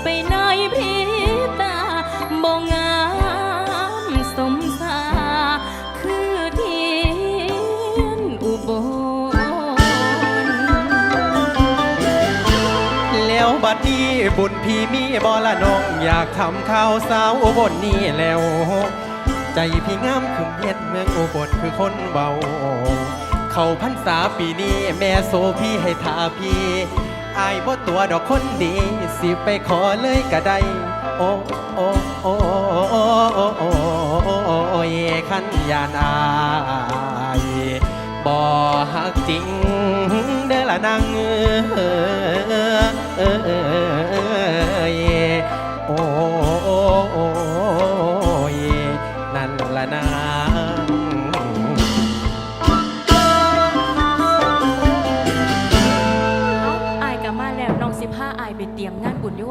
ก็หายไปในพริบตาบ่งามสมสาคือเทียนอุบลแล้วบัดนี้บุญพี่มีบอละน้อง อยากทำข้าวสาวอุบลนี่แล้ว ใจพี่งามขึ้นเฮ็ดเมืองอุบลคือคนเบา เขาพรรษาปีนี้แม่โซพี่ให้ทาพี่ อายบ่ตัวดอกคนดี สิไปขอเลยก็ได้ โอ้โอ้โอ้โอ้โอ้โอ้โอ้ยขันยานอายบ่ฮักจริงเด้อละนาง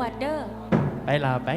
ด้วยวัดเด้อ ไปลาไป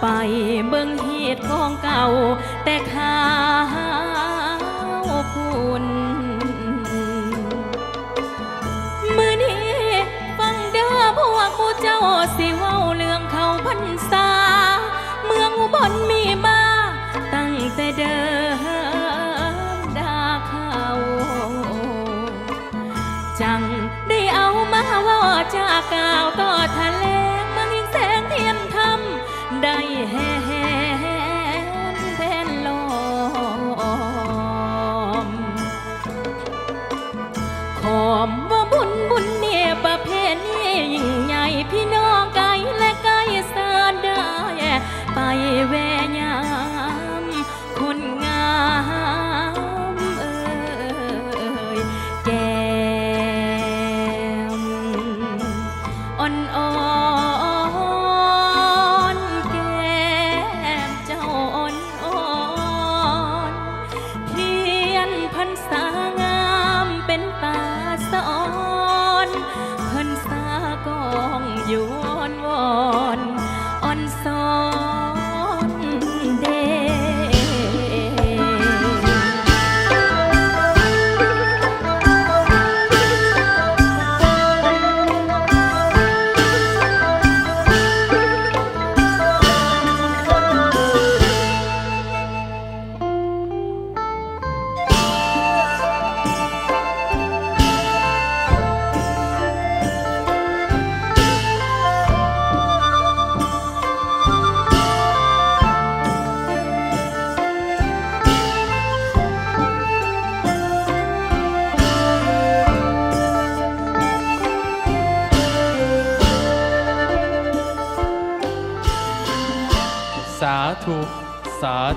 ไปเบิ่งเหตุของเก่า แต่ข้า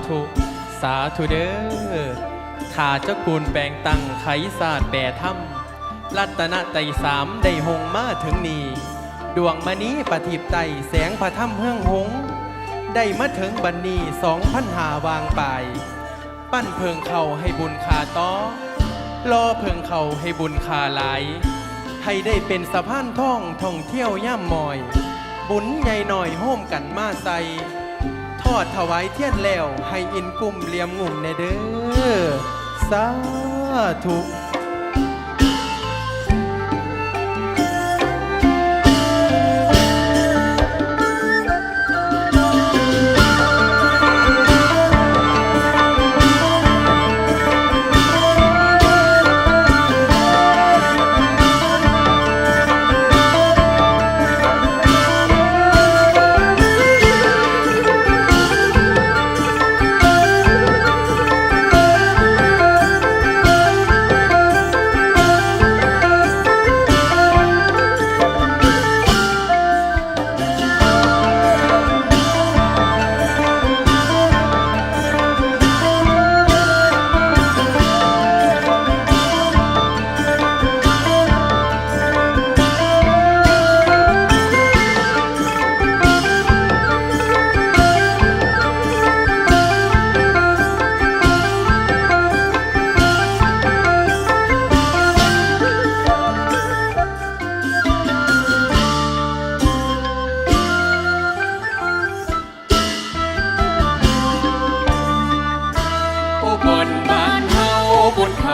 ธุ สาธุเด้อข้าเจ้ากูลแปลงตั้งไขศาสตร์แปรถ้ำรัตนไตสามได้หงมาถึงนี้ ดวงมณีปฏิบไตแสงพระถ้ำเฮืองหง ได้มาถึงบันนี้สองพันหาวางไป ปั้นเพิงเขาให้บุญคาต้อรอเพิงเขาให้บุญคาไหลายให้ได้เป็นสะพานท่องท่องเที่ยวย่ำมอย บุญใหญ่หน่อยโฮมกันมาใส่ ทอดถวายเทียนแล้ว ให้อินกลุ่มเหลี่ยมงุ่มในเด้อสาธุ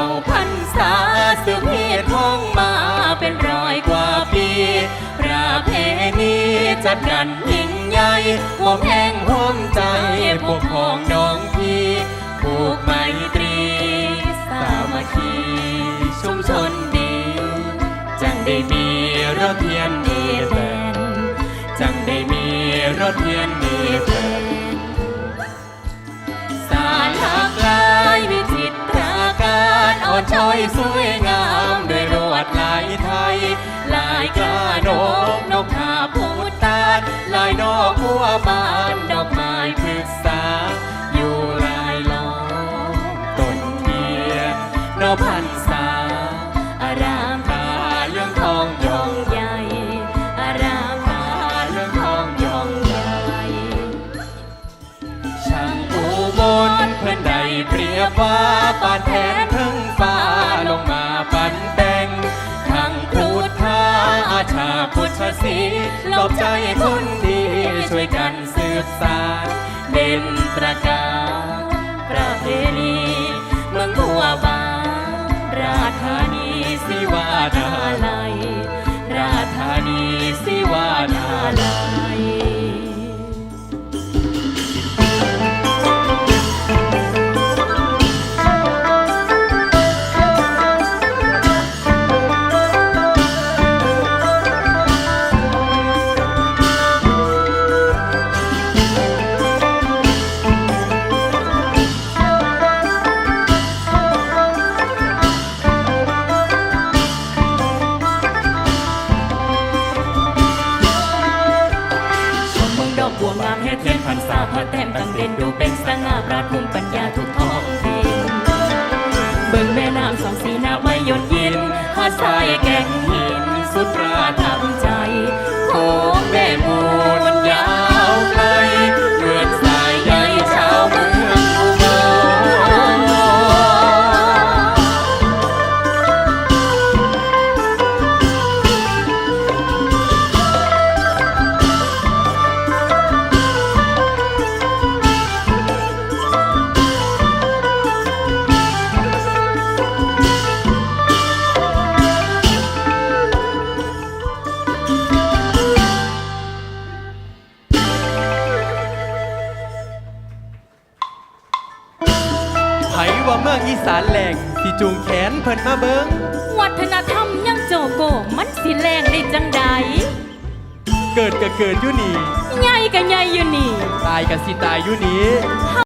เขาพันษาสืบเหตุห้องมาเป็นร้อยกว่าปีประเพณีจัดกันยิ่งใหญ่ห่วมแห่งห่วมใจพวกพ้องน้องพี่ผูกไมตรี สามัคคีชุมชนดีจังได้มีรถเทียนดีแฟนจังได้มีรถเทียนดีแฟน อ่อนช้อยสวยงามด้วยรวดลายไทย ลายกานกนกขาพูดตาดลายนอกหัวบานดอกไม้พฤกษา อยู่ลายล้อมต้นเทียนนอพันษา อารามตาเรื่องทองยองใหญ่ อารามตาเรื่องทองยองใหญ่ช่างอุบลเพื่อนใดเปรียบว่าปาน ลบใจคนดีช่วยกันสืบสานเด่นประกาศประเพณีเมืองบัวบานราชธานีสิวานาลัยราชธานีสิวานาลัย แก่งหินสุดประทับ มืองอีสานแหลงสิจูงแขนเพิ่นมาเบิงวัฒนธรรมยังโจโกมันสิแรงได้จังใดเกิดก็เกิดอยู่นี่ ใหญ่ก็ใหญ่อยู่นี่ ตายก็สิตายอยู่นี่